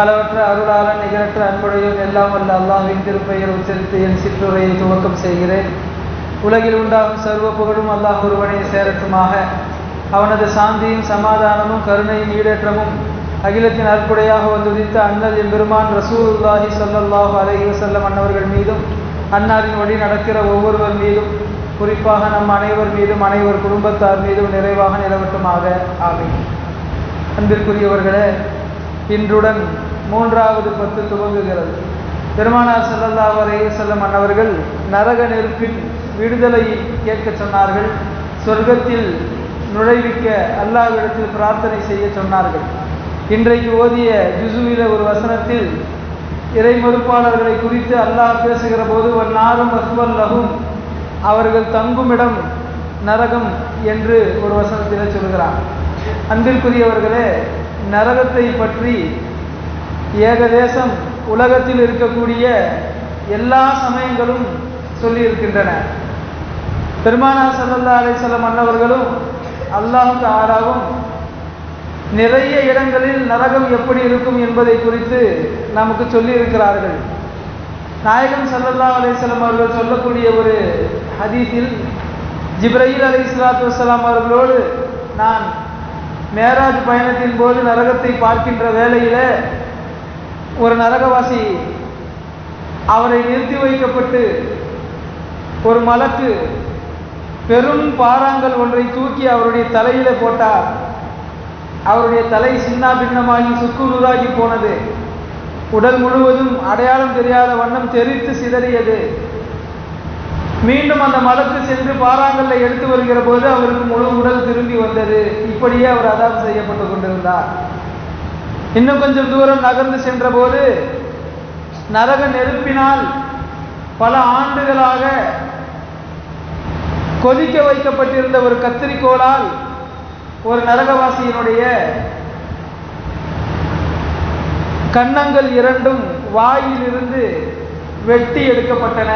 அளவற்ற அருளாளன் நிகரற்ற அன்புடையும் எல்லாம் வல்ல அல்லாஹின் திருப்பெயர் உச்சரித்து என் சிற்றுரையை துவக்கம் செய்கிறேன். உலகில் உண்டாகும் சர்வ புகழும் அல்லாஹ் ஒருவனை சேரட்டுமாக. அவனது சாந்தியும் சமாதானமும் கருணையும் ஈடேற்றமும் அகிலத்தின் அற்புடையாக வந்துதித்த அண்ணல் எம்பெருமான் ரசூலுல்லாஹி ஸல்லல்லாஹு அலஹி வசல்லம் அன்னவர்கள் மீதும் அன்னாரின் வழி நடக்கிற ஒவ்வொருவர் மீதும் குறிப்பாக நம் அனைவர் மீதும் அனைவர் குடும்பத்தார் மீதும் நிறைவாக நிலவட்டுமாக. ஆகும் அன்பிற்குரியவர்களே இன்றுடன் மூன்றாவது பத்து துவங்குகிறது. பெருமானார் செல்லல்லா அலைஹி செல்லும் அன்னவர்கள் நரக நெருப்பின் விடுதலை கேட்க சொன்னார்கள். சொர்க்கத்தில் நுழைவிக்க அல்லாவிடத்தில் பிரார்த்தனை செய்ய சொன்னார்கள். இன்றைக்கு ஓதிய ஜுசுவில ஒரு வசனத்தில் இறை மறுப்பாளர்களை குறித்து அல்லாஹ் பேசுகிற போது நாரும் லகும் அவர்கள் தங்குமிடம் நரகம் என்று ஒரு வசனத்தில் சொல்கிறார் அன்பிற்குரியவர்களே நரகத்தை பற்றி ஏகதேசம் உலகத்தில் இருக்கக்கூடிய எல்லா சமயங்களும் சொல்லியிருக்கின்றன. பெருமானார் சல்லல்லா அலிசல்லம் அன்னவர்களும் அல்லாஹுக்கு ஆறாவும் நிறைய இடங்களில் நரகம் எப்படி இருக்கும் என்பதை குறித்து நமக்கு சொல்லியிருக்கிறார்கள். நாயகம் சல்லல்லா அலிஸ்லாம் அவர்கள் சொல்லக்கூடிய ஒரு ஹதீஸில் ஜிப்ரஹீல் அலி இஸ்லாத்து வலாம் அவர்களோடு நான் மேராஜ் பயணத்தின் போது நரகத்தை பார்க்கின்ற வேளையில் ஒரு நரகவாசி அவரை நிறுத்தி வைக்கப்பட்டு ஒரு மலக்கு பெரும் பாறாங்கல் ஒன்றை தூக்கி அவருடைய தலையில போட்டார். அவருடைய தலை சின்ன பின்னமாகி சுக்கு நூறாகி போனது. உடல் முழுவதும் அடையாளம் தெரியாத வண்ணம் தெரித்து சிதறியது. மீண்டும் அந்த மலக்கு சென்று பாறாங்கல்ல எடுத்து வருகிற போது அவருக்கு முழு உடல் திரும்பி வந்தது. இப்படியே அவர் அதாபம் செய்யப்பட்டு கொண்டிருந்தார். இன்னும் கொஞ்சம் தூரம் நகர்ந்து சென்ற போது நரக நெருப்பினால் பல ஆண்டுகளாக கொதிக்க வைக்கப்பட்டிருந்த ஒரு கத்திரிக்கோளால் ஒரு நரகவாசியினுடைய கன்னங்கள் இரண்டும் வாயிலிருந்து வெட்டி எடுக்கப்பட்டன.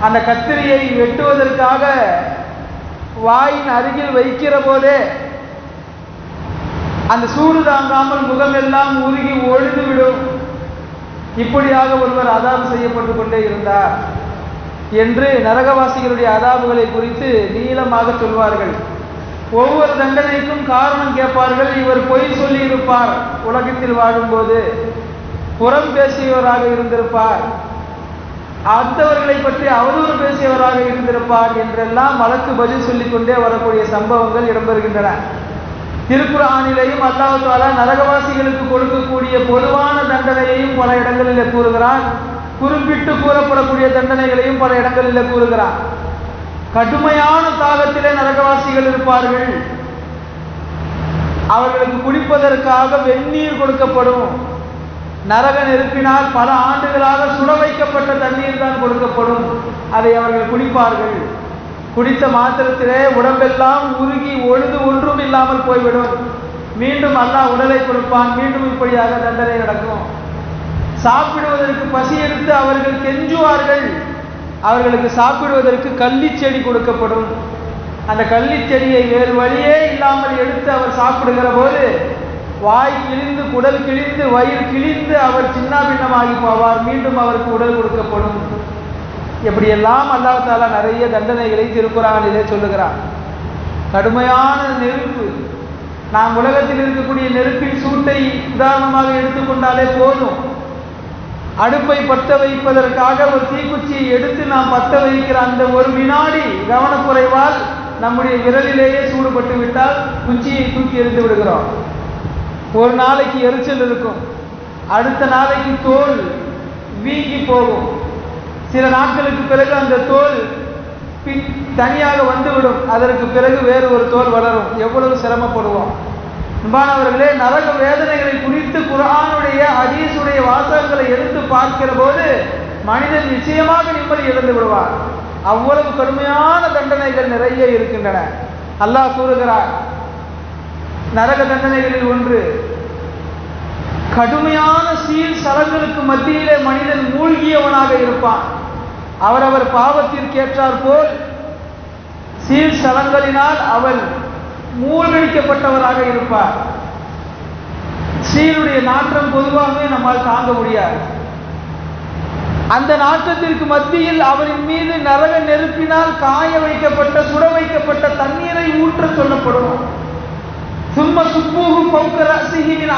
அந்த கத்திரியை வெட்டுவதற்காக வாயின் அருகில் வைக்கிற போதே அந்த சூடு தாங்காமல் முகமெல்லாம் உருகி ஒழுதுவிடும் இப்படியாக ஒருவர் அதாபு செய்யப்பட்டு கொண்டே இருந்தார். என்று நரகவாசிகளுடைய அதாபுகளை குறித்து நீளமாக சொல்வார்கள். ஒவ்வொரு தண்டனைக்கும் காரணம் கேட்பார்கள். இவர் பொய் சொல்லியிருப்பார். உலகத்தில் வாழும்போது புறம் பேசியவராக இருந்திருப்பார். அத்தவர்களை பற்றி அவதூறு பேசியவராக இருந்திருப்பார் என்றெல்லாம் வழக்கு பதில் சொல்லிக்கொண்டே வரக்கூடிய சம்பவங்கள் இடம்பெறுகின்றன. திருக்குறானிலையும் அல்லாஹு தாலா நரகவாசிகளுக்கு கொடுக்கக்கூடிய பொதுவான தண்டனையையும் பல இடங்களில் கூறுகிறார். குறிப்பிட்டு கூறப்படக்கூடிய தண்டனைகளையும் பல இடங்களில் கூறுகிறார். கடுமையான தாகத்திலே நரகவாசிகள் இருப்பார்கள். அவர்களுக்கு குடிப்பதற்காக வெந்நீர் கொடுக்கப்படும். நரக நெருப்பினால் பல ஆண்டுகளாக சுட வைக்கப்பட்ட தண்ணீர் தான் கொடுக்கப்படும். அதை அவர்கள் குடிப்பார்கள். குடித்த மாத்திரத்திலே உடம்பெல்லாம் உருகி ஒழுது ஒன்றும் இல்லாமல் போய்விடும். மீண்டும் அல்லாஹ் உடலை கொடுப்பான். மீண்டும் இப்படியாக தண்டனை நடக்கும். சாப்பிடுவதற்கு பசி எடுத்து அவர்கள் கெஞ்சுவார்கள். அவர்களுக்கு சாப்பிடுவதற்கு கள்ளி செடி கொடுக்கப்படும். அந்த கள்ளி செடியை வேறு வழியே இல்லாமல் எடுத்து அவர் சாப்பிடுகிற போது வாய் கிழிந்து குடல் கிழிந்து வயிறு கிழிந்து அவர் சின்ன பின்னமாகி போவார். மீண்டும் அவருக்கு உடல் கொடுக்கப்படும். எப்படியெல்லாம் அல்லாஹால நிறைய தண்டனைகளை திருக்குறானிலே சொல்லுகிறான். கடுமையான நெருப்பு. நாம் உலகத்தில் இருக்கக்கூடிய நெருப்பின் சூட்டை உதாரணமாக எடுத்துக்கொண்டாலே போதும். அடுப்பை பற்ற வைப்பதற்காக ஒரு தீக்குச்சியை எடுத்து நாம் பற்ற வைக்கிற அந்த ஒரு வினாடி கவனக்குறைவால் நம்முடைய விரலிலேயே சூடுபட்டு விட்டால் குச்சியை தூக்கி எரிந்து விடுகிறோம். ஒரு நாளைக்கு எரிச்சல் இருக்கும். அடுத்த நாளைக்கு தோல் வீங்கி போகும். சில நாட்களுக்கு பிறகு அந்த தோல் தனியாக வந்துவிடும். அதற்கு பிறகு வேறு ஒரு தோல் வளரும். எவ்வளவு சிரமப்படுவோம். அன்பானவர்களே நரக வேதனைகளை குறித்து குரானுடைய அதீசுடைய வாசகங்களை எடுத்து பார்க்கிற போது மனிதன் நிச்சயமாக நிம்மதி இழந்து விடுவார் அவ்வளவு கடுமையான தண்டனைகள் நிறைய இருக்கின்றன. அல்லாஹ் கூறுகிறார் நரக தண்டனைகளில் ஒன்று கடுமையான சீல் சலங்களுக்கு மத்தியிலே மனிதன் மூழ்கியவனாக இருப்பான். அவரவர் பாவத்திற்கேற்றார் போல் சீல் சலங்களினால் அவன் மூழ்கடிக்கப்பட்டவராக இருப்பார். சீருடைய நாற்றம் பொதுவாகவே நம்மால் தாங்க முடியாது. அந்த நாற்றத்திற்கு மத்தியில் அவரின் மீது நரக நெருப்பினால் காய வைக்கப்பட்ட சுட வைக்கப்பட்ட தண்ணீரை ஊற்ற சொல்லப்படும். சும்ம சுப்பூகு பௌக்கர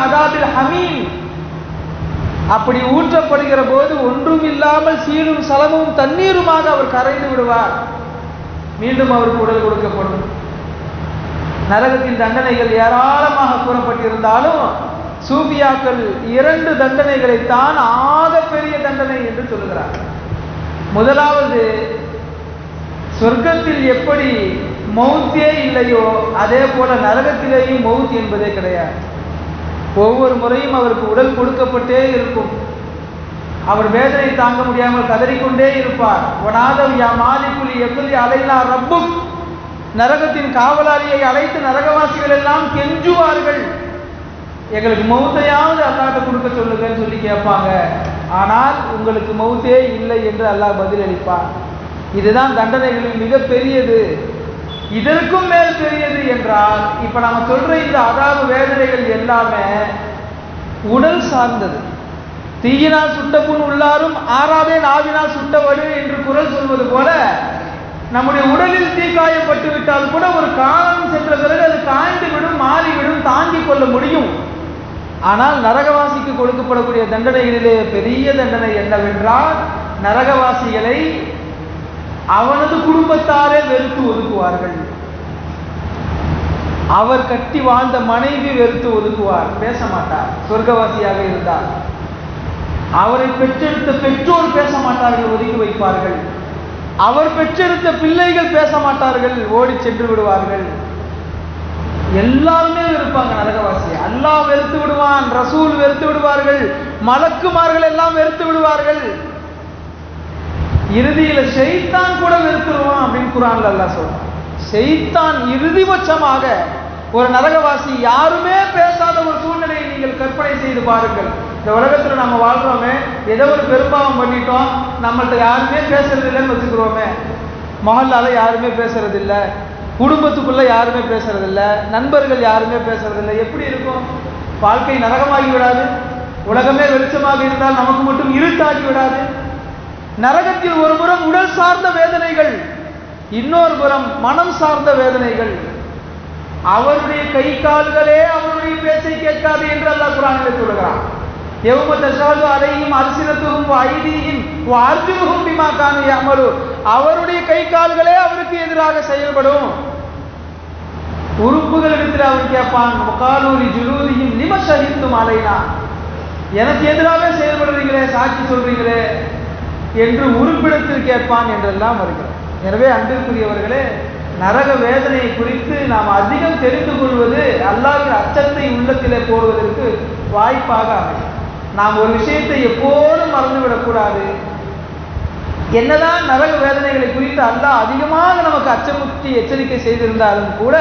அதாபில் ஹமீன் அப்படி ஊற்றப்படுகிற போது ஒன்றும் இல்லாமல் சீரும் சலமும் தண்ணீருமாக அவர் கரைந்து விடுவார். மீண்டும் அவருக்கு உடல் கொடுக்கப்படும். நரகத்தின் தண்டனைகள் ஏராளமாக கூறப்பட்டிருந்தாலும் சூபியாக்கள் இரண்டு தண்டனைகளைத்தான் ஆக பெரிய தண்டனை என்று சொல்லுகிறார் முதலாவது சொர்க்கத்தில் எப்படி மௌத்தே இல்லையோ அதே போல நரகத்திலேயும் மௌத் என்பதே கிடையாது. ஒவ்வொரு முறையும் அவருக்கு உடல் கொடுக்கப்பட்டே இருக்கும். அவர் வேதனை தாங்க முடியாமல் கதறிக்கொண்டே இருப்பார். ஒனாதம் யா மாலிகுலி எப்படி அலைலா ரப்பும் நரகத்தின் காவலாளியை அழைத்து நரகவாசிகள் எல்லாம் கெஞ்சுவார்கள். எங்களுக்கு மௌத்தையாவது அல்லாட்ட கொடுக்க சொல்லுங்கன்னு சொல்லி கேட்பாங்க. ஆனால் உங்களுக்கு மௌத்தே இல்லை என்று அல்லாஹ் பதிலளிப்பார். இதுதான் தண்டனைகளில் மிகப்பெரியது. இதற்கும் மேல் பெரியது என்றால் இப்ப நாம சொல்ற இந்த அதாவது வேதனைகள் எல்லாமே உடல் சார்ந்தது. தீயினால் சுட்ட புண் உள்ளாரும் ஆறாவே நாவினால் சுட்டவடு என்று குரல் சொல்வது போல நம்முடைய உடலில் தீக்காயப்பட்டு விட்டால் கூட ஒரு காலம் சென்ற பிறகு அது காய்ந்து விடும் மாறிவிடும் தாங்கிக் கொள்ள முடியும். ஆனால் நரகவாசிக்கு கொடுக்கப்படக்கூடிய தண்டனைகளிலே பெரிய தண்டனை என்னவென்றால் நரகவாசிகளை அவனது குடும்பத்தாரே வெறுத்து ஒதுக்குவார்கள். அவர் கட்டி வாழ்ந்த மனைவி வெறுத்து ஒதுக்குவார். பேச மாட்டார். சொர்க்கவாசியாக இருந்தார். அவரை பெற்றெடுத்த பெற்றோர் பேச மாட்டார்கள் ஒதுக்கி வைப்பார்கள். அவர் பெற்றெடுத்த பிள்ளைகள் பேச மாட்டார்கள் ஓடி சென்று விடுவார்கள். எல்லாருமே இருப்பாங்க நரகவாசி. அல்லாஹ் வெறுத்து விடுவான் ரசூல் வெறுத்து விடுவார்கள் மலக்குமார்கள் எல்லாம் வெறுத்து விடுவார்கள். இறுதியில ஷெய்தான் கூட வெறுத்துருவான் அப்படின்னு குரான்ல எல்லாம் சொல்றான். ஷெய்தான் இறுதிபட்சமாக ஒரு நரகவாசி யாருமே பேசாத ஒரு சூழ்நிலையை நீங்கள் கற்பனை செய்து பாருங்கள். இந்த உலகத்தில் நம்ம வாழ்றோமே ஏதோ ஒரு பெரும்பாவம் பண்ணிட்டோம் நம்மள்ட்ட யாருமே பேசுறது இல்லைன்னு வச்சுக்கிறோமே. மொஹல்லால யாருமே பேசுறது இல்லை குடும்பத்துக்குள்ள யாருமே பேசுறது இல்லை நண்பர்கள் யாருமே பேசுறது இல்லை எப்படி இருக்கும்? வாழ்க்கை நரகமாகி விடாது. உலகமே வெளிச்சமாக இருந்தால் நமக்கு மட்டும் இருட்டாகி விடாது. நரகத்தில் ஒரு புறம் உடல் சார்ந்த வேதனைகள் இன்னொரு புறம் மனம் சார்ந்த வேதனைகள். அவருடைய கை கால்களே அவருடைய பேச்சை கேட்காது என்று அல்லாஹ் குரானிலே சொல்லுகிறான். எவ்வளவு தசாது அதையும் அரிசினத்துகும் ஐதியும் அர்ஜுனுகும் பிமா காணு அமரு அவருடைய கை கால்களே அவருக்கு எதிராக செயல்படும். உறுப்புகள் இடத்தில் அவன் கேட்பான் முகாலூரி ஜுலூரியும் நிமசகித்தும் அலைனா? எனக்கு எதிராக செயல்படுறீங்களே சாட்சி சொல்றீங்களே? என்று உறுப்பிடத்தில் கேட்பான் என்றெல்லாம் வருகிறது. எனவே அன்பிற்குரியவர்களே நரக வேதனையை குறித்து நாம் அதிகம் தெரிந்து கொள்வது அல்லாவின் அச்சத்தை உள்ளத்திலே போடுவதற்கு வாய்ப்பாக அமையும். நாம் ஒரு விஷயத்தை எப்போதும் மறந்துவிடக்கூடாது. என்னதான் நரக வேதனைகளை குறித்து அல்லாஹ் அதிகமாக நமக்கு அச்சமுற்றி எச்சரிக்கை செய்திருந்தாலும் கூட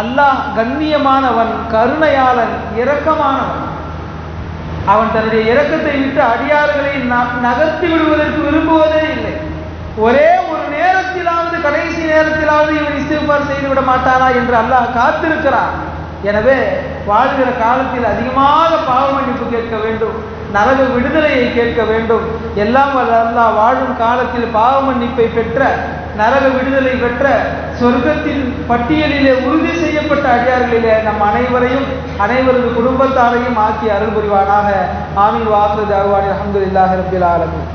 அல்லாஹ் கண்ணியமானவன் கருணையாளன் இரக்கமானவன். அவன் தன்னுடைய இறக்கத்தை விட்டு அடியார்களை ந- நகர்த்தி விடுவதற்கு விரும்புவதே இல்லை. ஒரே ஒரு நேரத்திலாவது கடைசி நேரத்திலாவது இவன் இஸ்திஃபார் செய்து விட மாட்டானா என்று அல்லாஹ் காத்திருக்கிறான். எனவே வாழ்கிற காலத்தில் அதிகமாக பாவ மன்னிப்பு கேட்க வேண்டும் நரக விடுதலையை கேட்க வேண்டும். எல்லாம் வல்ல அல்லாஹ் வாழும் காலத்தில் பாவ மன்னிப்பை பெற்ற நரக விடுதலை பெற்ற சொர்க்கத்தின் பட்டியலிலே உறுதி இப்படிப்பட்ட அடியார்களிலே நம் அனைவரையும் அனைவரது குடும்பத்தாரையும் ஆக்கி அருள் புரிவானாக. ஆமீன். வாக்குறது அருவானி அஹமதுல்லாஹி ரபில் ஆலமின்.